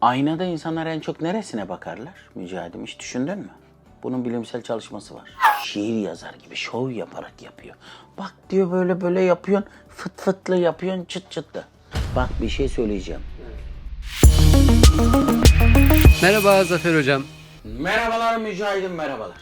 Aynada insanlar en çok neresine bakarlar? Mücahidim hiç düşündün mü? Bunun bilimsel çalışması var. Şiir yazar gibi şov yaparak yapıyor. Bak diyor böyle böyle yapıyorsun, fıt fıtlı yapıyorsun, çıt çıtlı. Bak bir şey söyleyeceğim. Merhaba Zafer Hocam. Merhabalar Mücahidim merhabalar.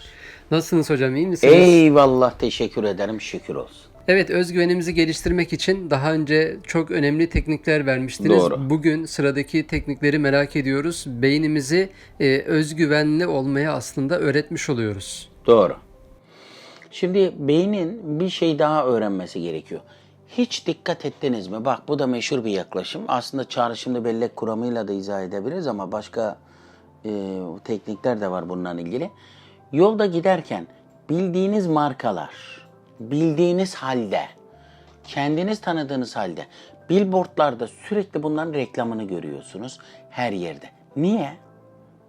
Nasılsınız hocam iyi misiniz? Eyvallah teşekkür ederim şükür olsun. Evet özgüvenimizi geliştirmek için daha önce çok önemli teknikler vermiştiniz. Doğru. Bugün sıradaki teknikleri merak ediyoruz. Beynimizi e, özgüvenli olmaya aslında öğretmiş oluyoruz. Doğru. Şimdi beynin bir şey daha öğrenmesi gerekiyor. Hiç dikkat ettiniz mi? Bak bu da meşhur bir yaklaşım. Aslında çağrışımlı bellek kuramıyla da izah edebiliriz ama başka e, teknikler de var bununla ilgili. Yolda giderken bildiğiniz markalar, bildiğiniz halde, kendiniz tanıdığınız halde billboardlarda sürekli bunların reklamını görüyorsunuz her yerde. Niye?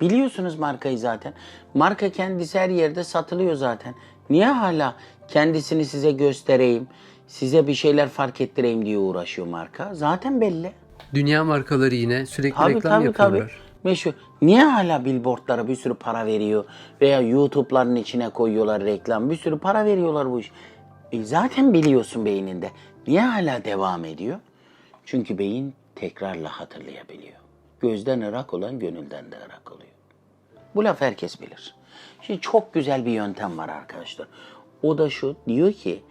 Biliyorsunuz markayı zaten. Marka kendisi her yerde satılıyor zaten. Niye hala kendisini size göstereyim, size bir şeyler fark ettireyim diye uğraşıyor marka? Zaten belli. Dünya markaları yine sürekli Tabii reklam tabii yapıyorlar. tabii. Meşhur. Niye hala billboardlara bir sürü para veriyor veya YouTube'ların içine koyuyorlar reklam, bir sürü para veriyorlar bu iş. E zaten biliyorsun beyninde. Niye hala devam ediyor? Çünkü beyin tekrarla hatırlayabiliyor. Gözden ırak olan gönülden de ırak oluyor. Bu laf herkes bilir. Şimdi çok güzel bir yöntem var arkadaşlar. O da şu, diyor ki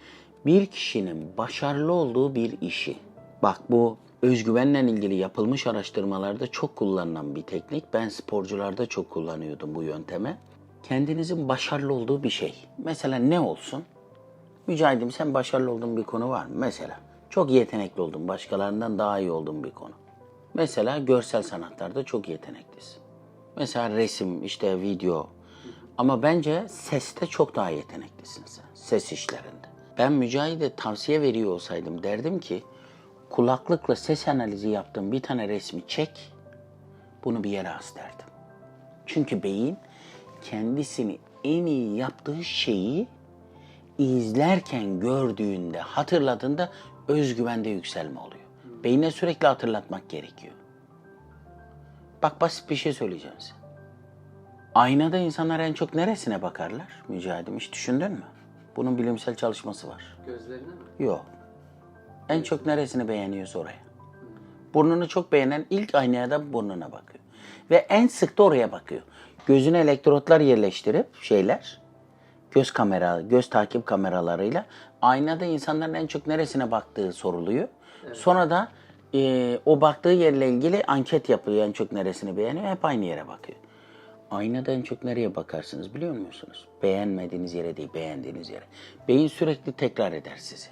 bir kişinin başarılı olduğu bir işi. Bak bu özgüvenle ilgili yapılmış araştırmalarda çok kullanılan bir teknik. Ben sporcularda çok kullanıyordum bu yöntemi. Kendinizin başarılı olduğu bir şey. Mesela ne olsun? Mücahidim sen başarılı olduğun bir konu var mı? Mesela çok yetenekli oldun, başkalarından daha iyi olduğun bir konu. Mesela görsel sanatlarda çok yeteneklisin. Mesela resim, işte video. Ama bence seste çok daha yeteneklisin sen. Ses işlerinde. Ben Mücahit'e tavsiye veriyor olsaydım derdim ki kulaklıkla ses analizi yaptığım bir tane resmi çek. Bunu bir yere as derdim. Çünkü beyin kendisini en iyi yaptığı şeyi izlerken gördüğünde, hatırladığında özgüvende yükselme oluyor. Beyine sürekli hatırlatmak gerekiyor. Bak basit bir şey söyleyeceğim size. Aynada insanlar en çok neresine bakarlar? Mücahidim hiç düşündün mü? Bunun bilimsel çalışması var. Gözlerine mi? Yok. En çok neresini beğeniyorsa oraya. Burnunu çok beğenen ilk aynaya da burnuna bakıyor. Ve en sık da oraya bakıyor. Gözüne elektrotlar yerleştirip şeyler, göz kamera, göz takip kameralarıyla aynada insanların en çok neresine baktığı soruluyor. Sonra da e, o baktığı yerle ilgili anket yapılıyor. En çok neresini beğeniyor? Hep aynı yere bakıyor. Aynada en çok nereye bakarsınız biliyor musunuz? Beğenmediğiniz yere değil, beğendiğiniz yere. Beyin sürekli tekrar eder sizi.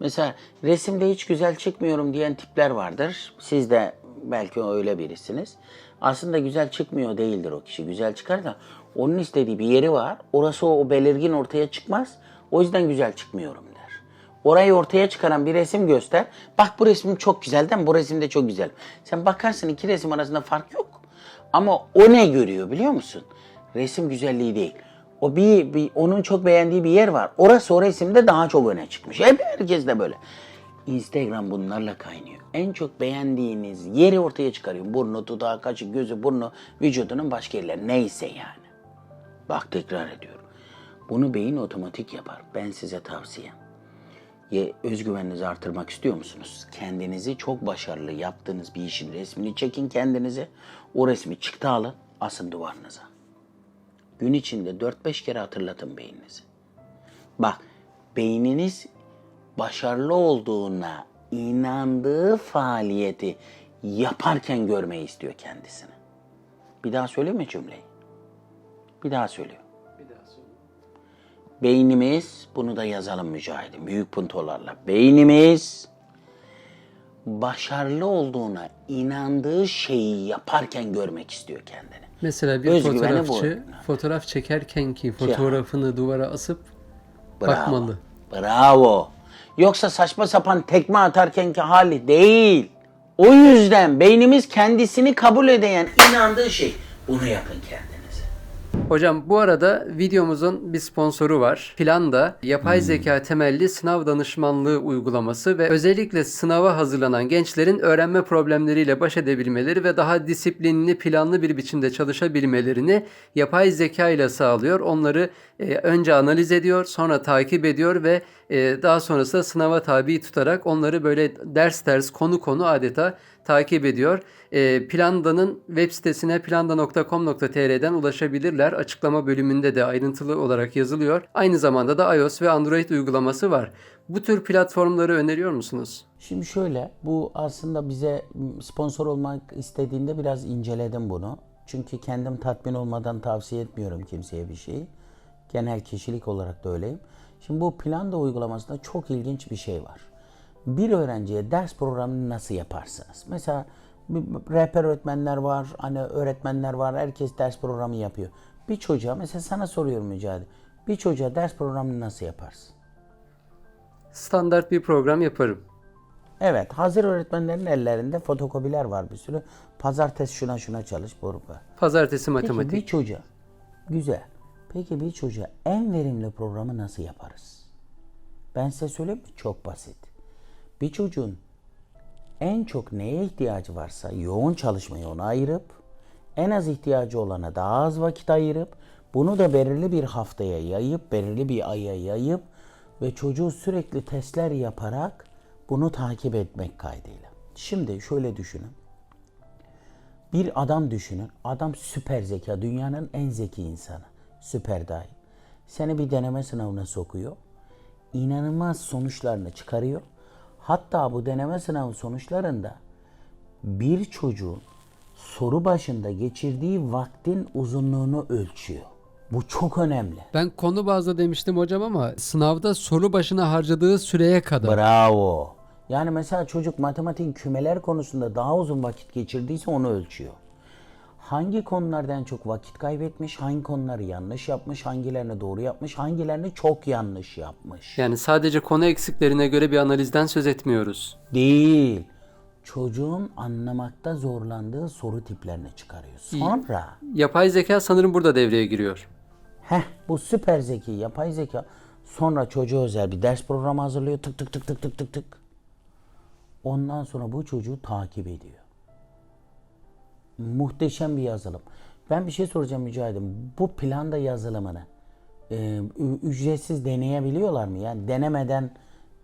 Mesela resimde hiç güzel çıkmıyorum diyen tipler vardır. Siz de belki öyle birisiniz. Aslında güzel çıkmıyor değildir o kişi. Güzel çıkar da onun istediği bir yeri var. Orası o, o belirgin ortaya çıkmaz. O yüzden güzel çıkmıyorum der. Orayı ortaya çıkaran bir resim göster. Bak bu resim çok güzel değil mi? Bu resim de çok güzel. Sen bakarsın iki resim arasında fark yok. Ama o ne görüyor biliyor musun? Resim güzelliği değil. O bir, bir onun çok beğendiği bir yer var. Orası o resimde daha çok öne çıkmış. Hep herkes de böyle. Instagram bunlarla kaynıyor. En çok beğendiğiniz yeri ortaya çıkarıyor. Burnu, dudağı, kaşı, gözü, burnu, vücudunun başka yerleri. Neyse yani. Bak tekrar ediyorum. Bunu beyin otomatik yapar. Ben size tavsiyem. Ye, özgüveninizi artırmak istiyor musunuz? Kendinizi çok başarılı yaptığınız bir işin resmini çekin kendinize. O resmi çıktı alın, asın duvarınıza. Gün içinde 4-5 kere hatırlatın beyninizi. Bak, beyniniz başarılı olduğuna inandığı faaliyeti yaparken görmeyi istiyor kendisini. Bir daha söyleyeyim mi cümleyi? Bir daha söylüyor. Bir daha söyle. Beynimiz, bunu da yazalım mücahidim büyük puntolarla. Beynimiz başarılı olduğuna inandığı şeyi yaparken görmek istiyor kendini. Mesela bir Özgüveni bu. fotoğrafçı fotoğraf çekerken ki fotoğrafını duvara asıp Bravo. bakmalı. Bravo. Yoksa saçma sapan tekme atarken ki hali değil. O yüzden beynimiz kendisini kabul eden inandığı şey. Bunu yapın kendinize. Hocam bu arada videomuzun bir sponsoru var. Planda yapay zeka temelli sınav danışmanlığı uygulaması ve özellikle sınava hazırlanan gençlerin öğrenme problemleriyle baş edebilmeleri ve daha disiplinli, planlı bir biçimde çalışabilmelerini yapay zeka ile sağlıyor. Onları e, önce analiz ediyor, sonra takip ediyor ve e, daha sonrasında sınava tabi tutarak onları böyle ders ders, konu konu adeta takip ediyor. E, Planda'nın web sitesine planda.com.tr'den ulaşabilirler. Açıklama bölümünde de ayrıntılı olarak yazılıyor. Aynı zamanda da iOS ve Android uygulaması var. Bu tür platformları öneriyor musunuz? Şimdi şöyle, bu aslında bize sponsor olmak istediğinde biraz inceledim bunu. Çünkü kendim tatmin olmadan tavsiye etmiyorum kimseye bir şeyi. Genel kişilik olarak da öyleyim. Şimdi bu planda uygulamasında çok ilginç bir şey var. Bir öğrenciye ders programını nasıl yaparsınız? Mesela rehber öğretmenler var, hani öğretmenler var, herkes ders programı yapıyor. Bir çocuğa, mesela sana soruyorum Mücadele, bir çocuğa ders programını nasıl yaparsın? Standart bir program yaparım. Evet, hazır öğretmenlerin ellerinde fotokopiler var bir sürü. Pazartesi şuna şuna çalış, boruka. Pazartesi Peki matematik. bir çocuğa, güzel. Peki bir çocuğa en verimli programı nasıl yaparız? Ben size söyleyeyim mi? Çok basit. Bir çocuğun en çok neye ihtiyacı varsa yoğun çalışmayı ona ayırıp, en az ihtiyacı olana daha az vakit ayırıp, bunu da belirli bir haftaya yayıp, belirli bir aya yayıp ve çocuğu sürekli testler yaparak bunu takip etmek kaydıyla. Şimdi şöyle düşünün. Bir adam düşünün. Adam süper zeka. Dünyanın en zeki insanı. Süper dahi. Seni bir deneme sınavına sokuyor. İnanılmaz sonuçlarını çıkarıyor. Hatta bu deneme sınavı sonuçlarında bir çocuğun soru başında geçirdiği vaktin uzunluğunu ölçüyor. Bu çok önemli. Ben konu bazlı demiştim hocam ama sınavda soru başına harcadığı süreye kadar. Bravo. Yani mesela çocuk matematik kümeler konusunda daha uzun vakit geçirdiyse onu ölçüyor. Hangi konulardan çok vakit kaybetmiş, hangi konuları yanlış yapmış, hangilerini doğru yapmış, hangilerini çok yanlış yapmış. Yani sadece konu eksiklerine göre bir analizden söz etmiyoruz. Değil. Çocuğun anlamakta zorlandığı soru tiplerini çıkarıyor. Sonra Yapay zeka sanırım burada devreye giriyor. Heh bu süper zeki yapay zeka sonra çocuğa özel bir ders programı hazırlıyor tık tık tık tık tık tık tık. Ondan sonra bu çocuğu takip ediyor. Muhteşem bir yazılım. Ben bir şey soracağım Mücahit'im. Bu planda yazılımını e, ü- ücretsiz deneyebiliyorlar mı? Yani denemeden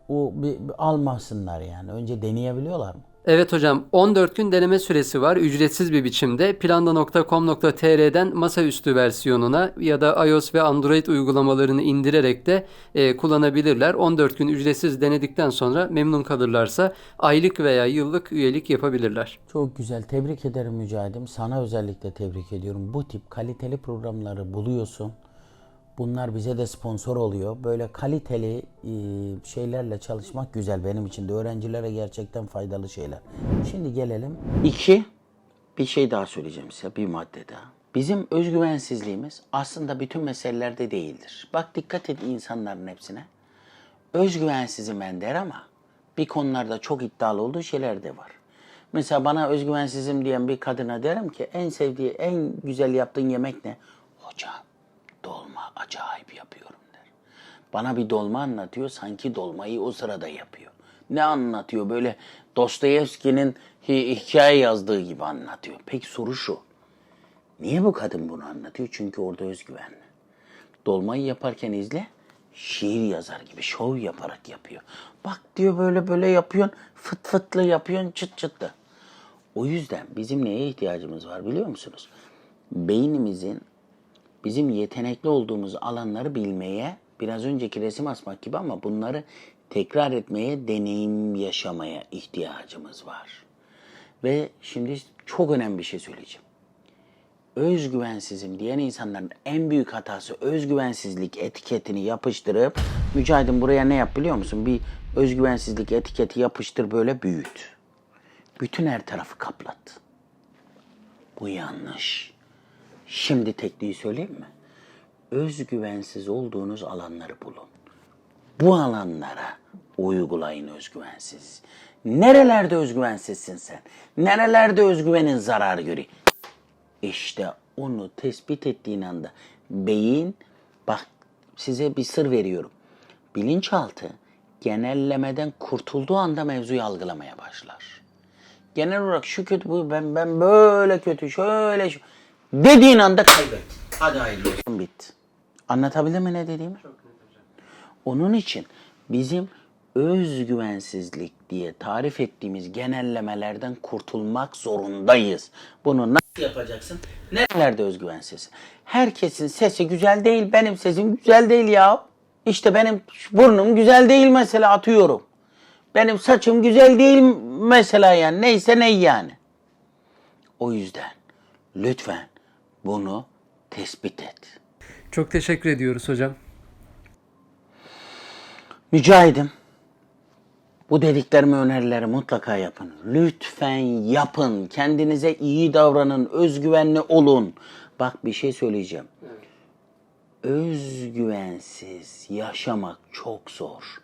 o bir, bir almasınlar yani. Önce deneyebiliyorlar mı? Evet hocam 14 gün deneme süresi var ücretsiz bir biçimde planda.com.tr'den masaüstü versiyonuna ya da iOS ve Android uygulamalarını indirerek de e, kullanabilirler. 14 gün ücretsiz denedikten sonra memnun kalırlarsa aylık veya yıllık üyelik yapabilirler. Çok güzel. Tebrik ederim Mücahidim. Sana özellikle tebrik ediyorum. Bu tip kaliteli programları buluyorsun. Bunlar bize de sponsor oluyor. Böyle kaliteli e, şeylerle çalışmak güzel benim için de. Öğrencilere gerçekten faydalı şeyler. Şimdi gelelim. İki, bir şey daha söyleyeceğim size. Bir madde daha. Bizim özgüvensizliğimiz aslında bütün meselelerde değildir. Bak dikkat et insanların hepsine. Özgüvensizim ben der ama bir konularda çok iddialı olduğu şeyler de var. Mesela bana özgüvensizim diyen bir kadına derim ki en sevdiği, en güzel yaptığın yemek ne? Hocam dolma acayip yapıyorum der. Bana bir dolma anlatıyor sanki dolmayı o sırada yapıyor. Ne anlatıyor böyle Dostoyevski'nin hi- hikaye yazdığı gibi anlatıyor. Peki soru şu. Niye bu kadın bunu anlatıyor? Çünkü orada özgüvenli. Dolmayı yaparken izle, şiir yazar gibi şov yaparak yapıyor. Bak diyor böyle böyle yapıyorsun, fıt fıtlı yapıyorsun, çıt çıtlı. O yüzden bizim neye ihtiyacımız var biliyor musunuz? Beynimizin bizim yetenekli olduğumuz alanları bilmeye, biraz önceki resim asmak gibi ama bunları tekrar etmeye, deneyim yaşamaya ihtiyacımız var. Ve şimdi çok önemli bir şey söyleyeceğim özgüvensizim diyen insanların en büyük hatası özgüvensizlik etiketini yapıştırıp Mücahit'im buraya ne yap biliyor musun? Bir özgüvensizlik etiketi yapıştır böyle büyüt. Bütün her tarafı kaplat. Bu yanlış. Şimdi tekniği söyleyeyim mi? Özgüvensiz olduğunuz alanları bulun. Bu alanlara uygulayın özgüvensiz. Nerelerde özgüvensizsin sen? Nerelerde özgüvenin zarar görüyor? İşte onu tespit ettiğin anda beyin bak size bir sır veriyorum. Bilinçaltı genellemeden kurtulduğu anda mevzuyu algılamaya başlar. Genel olarak şu kötü bu ben ben böyle kötü şöyle şu dediğin anda kaybet. Hadi hayırlı olsun bit. Anlatabildim mi ne dediğimi? Onun için bizim özgüvensizlik diye tarif ettiğimiz genellemelerden kurtulmak zorundayız. Bunu nasıl yapacaksın? Nerelerde özgüvensiz? Herkesin sesi güzel değil, benim sesim güzel değil ya. İşte benim burnum güzel değil mesela atıyorum. Benim saçım güzel değil mesela yani neyse ne yani. O yüzden lütfen bunu tespit et. Çok teşekkür ediyoruz hocam. Mücahidim. Bu dediklerimi önerileri mutlaka yapın. Lütfen yapın. Kendinize iyi davranın. Özgüvenli olun. Bak bir şey söyleyeceğim. Özgüvensiz yaşamak çok zor.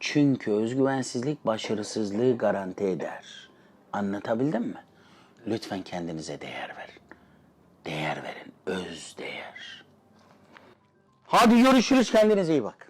Çünkü özgüvensizlik başarısızlığı garanti eder. Anlatabildim mi? Lütfen kendinize değer verin. Değer verin. Öz değer. Hadi görüşürüz. Kendinize iyi bak.